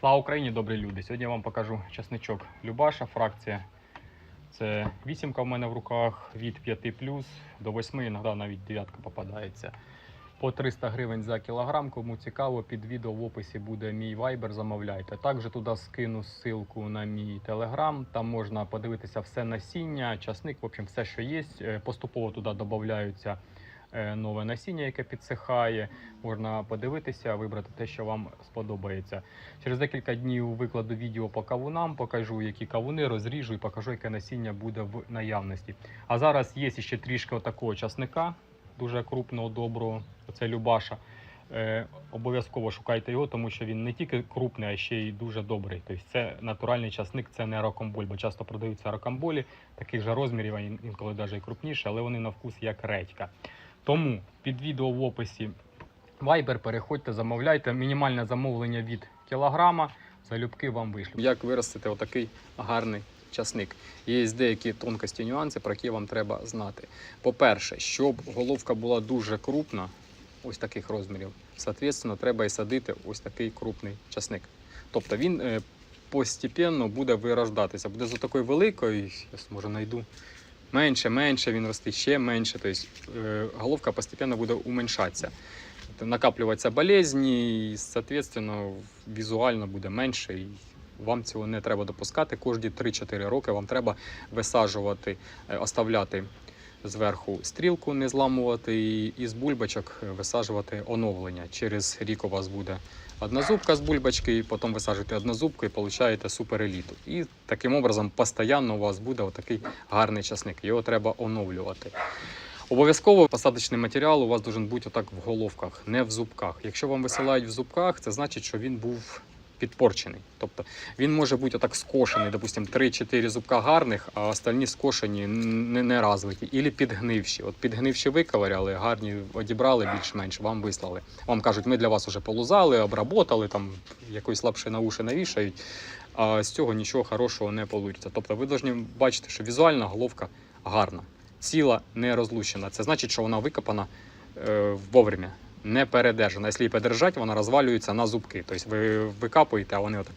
Слава Україні, добрі люди! Сьогодні я вам покажу часничок Любаша, фракція. Це вісімка в мене в руках від 5 до 8, іноді навіть дев'ятка попадається. По 300 гривень за кілограм. Кому цікаво, під відео в описі буде мій вайбер, замовляйте. Також туди скину ссылку на мій телеграм. Там можна подивитися все насіння, часник, в общем, все, що є. Е, Поступово туди додаються нове насіння, яке підсихає. Можна подивитися, вибрати те, що вам сподобається. Через декілька днів викладу відео по кавунам, покажу, які кавуни розріжу і покажу, яке насіння буде в наявності. А зараз є ще трішки отакого часника, дуже крупного, доброго. Це Любаша. Е, обов'язково шукайте його, тому що він не тільки крупний, а ще й дуже добрий. Тобто це натуральний часник, це не ракомболь, бо часто продаються ракомболі, таких же розмірів, інколи навіть і крупніше, але вони на вкус як редька. Тому під відео в описі Viber, переходьте, замовляйте. Мінімальне замовлення від кілограма. Залюбки вам вишлю. Як виростити отакий гарний часник? Є деякі тонкості, нюанси, про які вам треба знати. По-перше, щоб головка була дуже крупна, ось таких розмірів, соответственно, треба і садити ось такий крупний часник. Тобто він е, постепенно буде вирождатися. Буде з такою великою, я може знайду. Менше, менше він росте, ще менше. Тобто е, головка постійно буде уменьшатися. Тобто накаплюватися болезні, і, відповідно, візуально буде менше. І вам цього не треба допускати. Кожні 3-4 роки вам треба висаджувати, е, оставляти зверху стрілку, не зламувати, і із бульбочок висаджувати оновлення. Через рік у вас буде одна зубка з бульбочки, потім висаджуєте одну зубку і получаєте супереліту. І таким образом постійно у вас буде отакий гарний часник. Його треба оновлювати. Обов'язково посадочний матеріал у вас должен бути отак в головках, не в зубках. Якщо вам висилають в зубках, це значить, що він був підпорчений. Тобто він може бути отак скошений, допустим, 3-4 зубка гарних, а остальні скошені не, розвиті, Ілі підгнивші. От підгнивші виковиряли, гарні одібрали більш-менш, вам вислали. Вам кажуть, ми для вас вже полузали, обработали, там якоїсь лапши на уші навішають, а з цього нічого хорошого не вийде. Тобто ви повинні бачити, що візуальна головка гарна ціла, не розлущена. Це значить, що вона викопана е, вовремя, не передержана. Якщо її подержати, вона розвалюється на зубки. Тобто ви викапуєте, а вони отак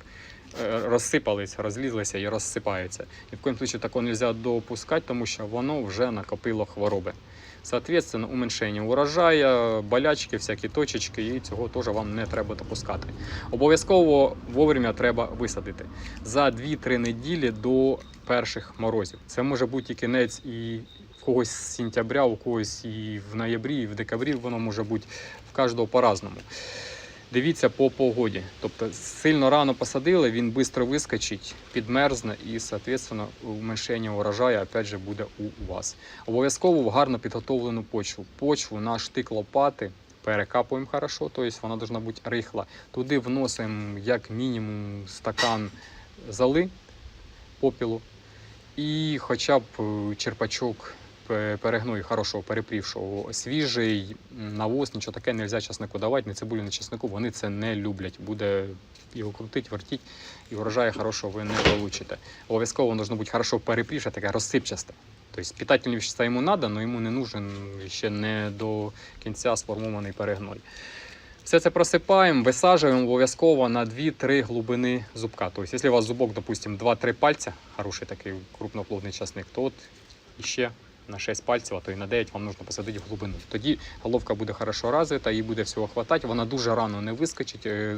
е, розсипались, розлізлися і розсипаються. І в коїм случаї такого не можна допускати, тому що воно вже накопило хвороби. Соответственно, уменьшення урожаю, болячки, всякі точечки, і цього теж вам не треба допускати. Обов'язково вовремя треба висадити за 2-3 неділі до перших морозів. Це може бути і кінець і в когось з сентября, у когось і в ноябрі, і в декабрі воно може бути в кожного по-разному. Дивіться по погоді. Тобто сильно рано посадили, він швидко вискочить, підмерзне і, соответственно, уменьшення урожаю опять же, буде у вас. Обов'язково в гарно підготовлену почву. Почву на штик лопати перекапуємо хорошо, тобто вона повинна бути рихла. Туди вносимо як мінімум стакан золи, попілу і хоча б е, черпачок пе- перегною хорошого перепрівшого. Свіжий навоз, нічого таке не можна часнику давати, не цибулю, не часнику, вони це не люблять. Буде його крутить, вертіть, і врожаю хорошого ви не получите. Обов'язково воно бути хорошо перепрівше, таке розсипчасте. Тобто питательні вещества йому треба, але йому не нужен ще не до кінця сформований перегной. Все це просипаємо, висаджуємо обов'язково на 2-3 глибини зубка. Тобто, якщо у вас зубок, допустимо, 2-3 пальця, хороший такий крупноплодний часник, то от іще на 6 пальців, а то і на 9 вам потрібно посадити в глибину. Тоді головка буде хорошо розвита, їй буде всього хватати, вона дуже рано не вискочить, е,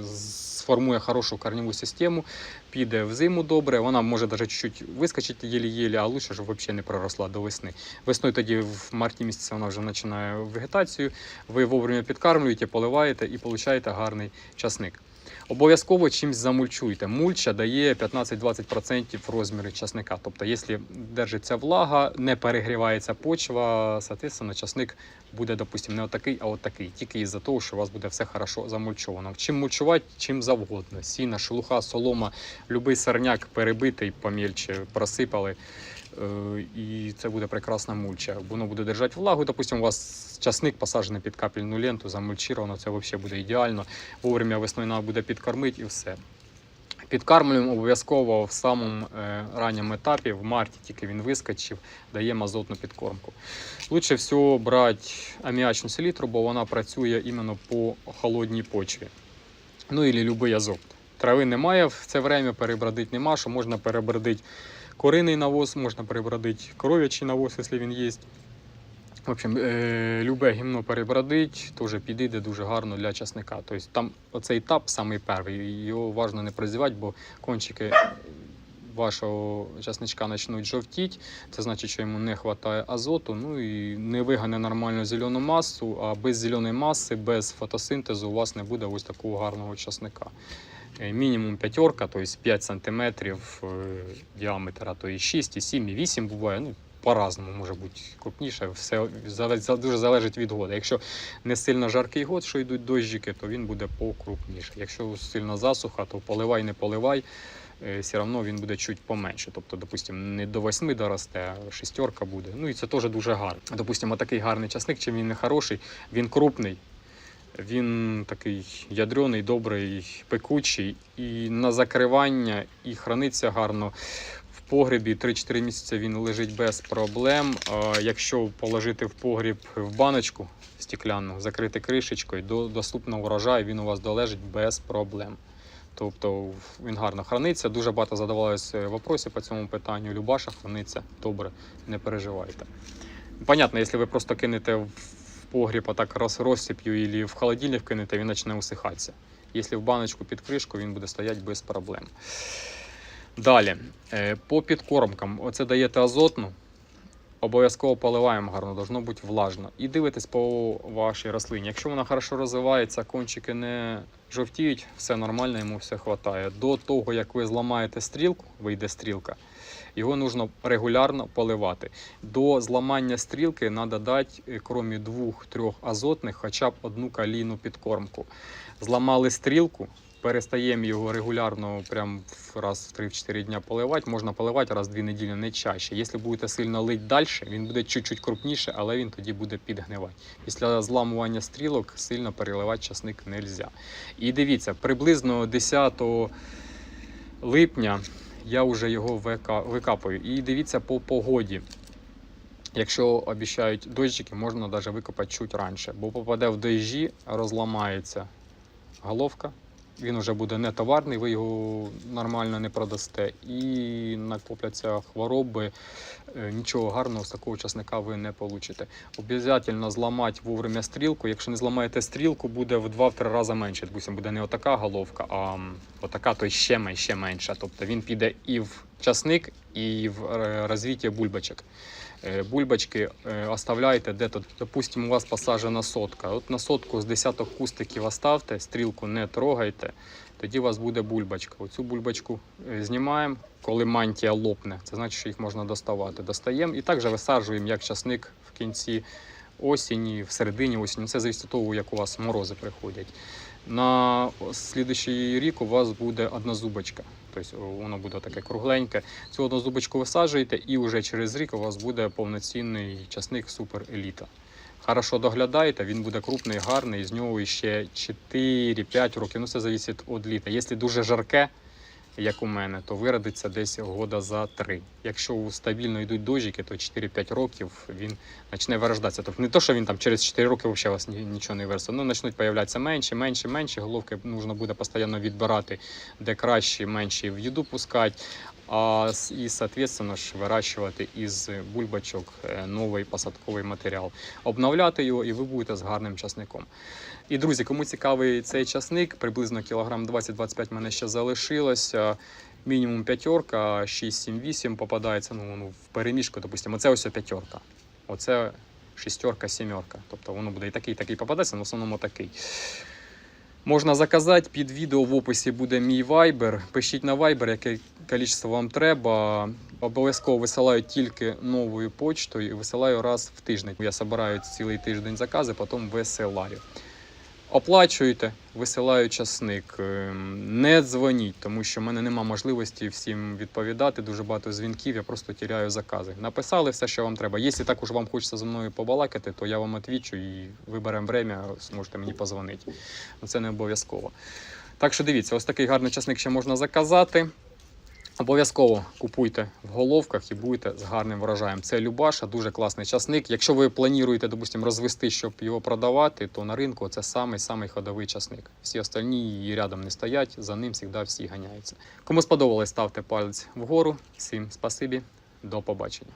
сформує хорошу корневу систему, піде в зиму добре, вона може навіть чуть-чуть вискочити єлі-єлі, а лучше, щоб взагалі не проросла до весни. Весною тоді в марті місяці вона вже починає вегетацію, ви вовремя підкармлюєте, поливаєте і получаєте гарний часник. Обов'язково чимось замульчуйте. Мульча дає 15-20% розміру часника. Тобто, якщо держиться влага, не перегрівається почва, соответственно, часник буде, допустимо, не отакий, а отакий. Тільки із-за того, що у вас буде все хорошо замульчовано. Чим мульчувати, чим завгодно. Сіна, шелуха, солома, любий сорняк перебитий, помільче, просипали. Е, І це буде прекрасна мульча. Воно буде держати влагу. Допустимо, у вас часник посаджений під капельну ленту, замульчировано, це взагалі буде ідеально. Вовремя весною буде підкормити і все. Підкармлюємо обов'язково в самому е, ранньому етапі, в марті тільки він вискочив, даємо азотну підкормку. Лучше всього брати аміачну селітру, бо вона працює іменно по холодній почві. Ну і будь-який азот. трави немає в це время, перебродити нема, що можна перебродити куриний навоз, можна перебродити коров'ячий навоз, якщо він є. В общем, е, любе гімно перебродить, теж підійде дуже гарно для часника. Тобто там оцей етап самий перший, його важливо не прозівати, бо кончики вашого часничка почнуть жовтіти. Це значить, що йому не вистачає азоту, ну і не вигане нормальну зелену масу, а без зеленої маси, без фотосинтезу у вас не буде ось такого гарного часника. Е, Мінімум п'ятерка, тобто 5 см діаметр, а то і 6, і 7, і 8 буває. Ну, по-разному може бути крупніше, все дуже залежить від года. Якщо не сильно жаркий год, що йдуть дощики, то він буде покрупніше. Якщо сильна засуха, то поливай, не поливай, е, все одно він буде чуть поменше. Тобто, допустимо, не до 8 доросте, а шістерка буде. Ну і це теж дуже гарно. Допустимо, такий гарний часник, чим він не хороший, він крупний. Він такий ядрений, добрий, пекучий, і на закривання, і храниться гарно. В погребі 3-4 місяці він лежить без проблем. Якщо положити в погріб в баночку стекляну, закрити кришечкою, до доступного врожаю він у вас долежить без проблем. Тобто він гарно храниться. Дуже багато задавалося вопросів по цьому питанню. Любаша храниться добре, не переживайте. Понятно, якщо ви просто кинете в погріб а так розсип'ю або в холодильник кинете, він почне усихатися. Якщо в баночку під кришку, він буде стояти без проблем. Далі, е, по підкормкам, оце даєте азотну, обов'язково поливаємо гарно, должно бути влажно. І дивитесь по вашій рослині. Якщо вона хорошо розвивається, кончики не жовтіють, все нормально, йому все вистачає. До того, як ви зламаєте стрілку, вийде стрілка, його потрібно регулярно поливати. До зламання стрілки треба дати, е, крім двох-трьох азотних, хоча б одну калійну підкормку. Зламали стрілку, перестаємо його регулярно, прям раз в 3-4 дня поливати. Можна поливати раз в 2 неділі, не чаще. Якщо будете сильно лить далі, він буде чуть-чуть крупніше, але він тоді буде підгнивати. Після зламування стрілок сильно переливати часник не можна. І дивіться, приблизно 10 липня я вже його викапаю. І дивіться по погоді. Якщо обіцяють дощики, можна навіть викопати чуть раніше, бо попаде в дощі, розламається головка. Він вже буде не товарний, ви його нормально не продасте. І накопляться хвороби. Е, Нічого гарного з такого часника ви не получите. Обов'язково зламати вовремя стрілку. Якщо не зламаєте стрілку, буде в 2-3 рази менше. Допустим, буде не отака головка, а отака, то ще, мен- ще менша. Тобто він піде і в часник, і в е, розвиття бульбочок. Бульбочки е, оставляйте де-то, допустимо, у вас посаджена сотка. От на сотку з десяток кустиків оставте, стрілку не трогайте, тоді у вас буде бульбочка. Оцю бульбочку е, знімаємо, коли мантія лопне, це значить, що їх можна доставати. Достаємо і також висаджуємо як часник в кінці осені, в середині осені. Це залежить від того, як у вас морози приходять. На слідуючий рік у вас буде одна зубочка. Тобто воно буде таке кругленьке. Цю одну зубочку висаджуєте, і вже через рік у вас буде повноцінний часник супер еліта. Хорошо доглядаєте, він буде крупний, гарний, з нього ще 4-5 років. Ну, це залежить від літа. Якщо дуже жарке, як у мене, то виродиться десь года за три. Якщо стабільно йдуть дожики, то 4-5 років він почне вирождатися. Тобто не то, що він там через 4 роки взагалі у вас нічого не виросте. Ну, почнуть з'являтися менше, менше, менше. Головки потрібно буде постійно відбирати, де краще, менше в їду пускати. А і, соответственно, ж вирощувати із бульбачок е, новий посадковий матеріал, обновляти його, і ви будете з гарним часником. І друзі, кому цікавий цей часник, приблизно кілограм 20-25 в мене ще залишилося. Мінімум п'ятерка, 6-7-8 попадається ну, ну, в переміжку, допустимо, це ось п'ятерка. Оце шістерка, сімерка. Тобто воно буде і такий, і такий попадається, але в основному такий. Можна заказати, під відео в описі буде мій вайбер. Пишіть на вайбер, яке кількість вам треба. Обов'язково висилаю тільки новою почтою і висилаю раз в тиждень. Я збираю цілий тиждень закази, потім висилаю. Оплачуєте, висилаю часник. Ем, Не дзвоніть, тому що в мене немає можливості всім відповідати. Дуже багато дзвінків, я просто тіряю закази. Написали все, що вам треба. Якщо також вам хочеться зі мною побалакати, то я вам відвічу і виберемо время, зможете мені позвонити. Це не обов'язково. Так що дивіться, ось такий гарний часник ще можна заказати. Обов'язково купуйте в головках і будете з гарним врожаєм. Це Любаша, дуже класний часник. Якщо ви плануєте, допустимо, розвести, щоб його продавати, то на ринку це самий самий ходовий часник. Всі остальні її рядом не стоять, за ним завжди всі ганяються. Кому сподобалось, ставте палець вгору. Всім спасибі, до побачення.